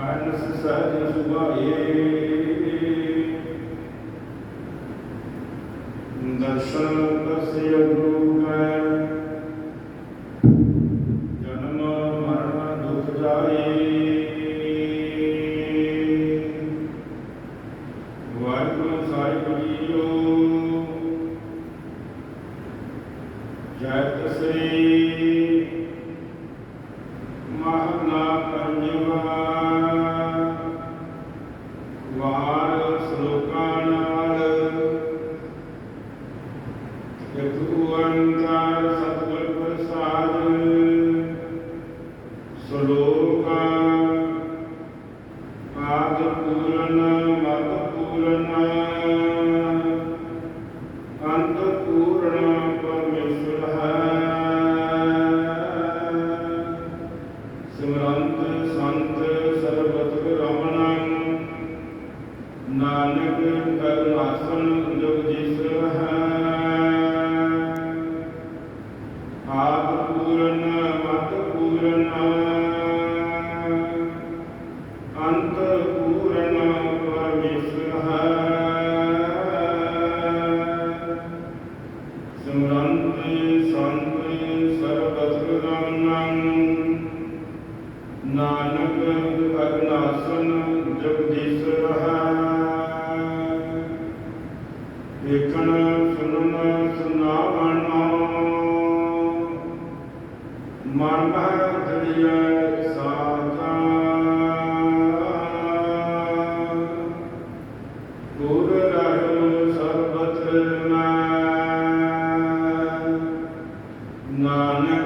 ਆਨਸ ਸਹਿਜ ਸੁਭਾਏ ਦਰਸ਼ਨ ਦਸਿਆ ਸ਼ਲੋਕ ਆਦ ਪੂਰਨ ਮਤ ਪੂਰਨ ਅੰਤ ਪੂਰਨ ਪਰਮੇਸ਼ਰ ਹੈ। ਸਿਮਰੰਤ ਸੰਤ ਸਰਬਤ ਰਮਣੰ, ਨਾਨਕ ਕਰਨਾਸਨ ਜਗਦੀਸ਼ਰ ਹੈ। ਆਪ ਪੂਰਨ ਨਾਨਕ ਅਗਨਾਸਨ ਜਗਦੀਸ਼ਰ ਹੈ ਵੇਖਣ ਸੁਣਨ ਸੁਨਾਵਣ ਮਨ। ਹੈ ਦਰਿਆ ਸਾਥਾ ਗੁਰ ਰਹਿ ਸਰਬਤ ਮੈਂ। Nanak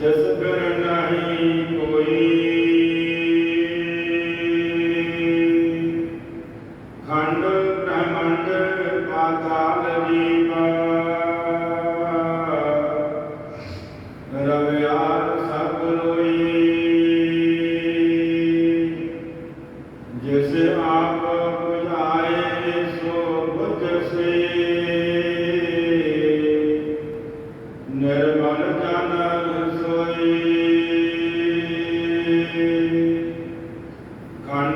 Joseph Gooder.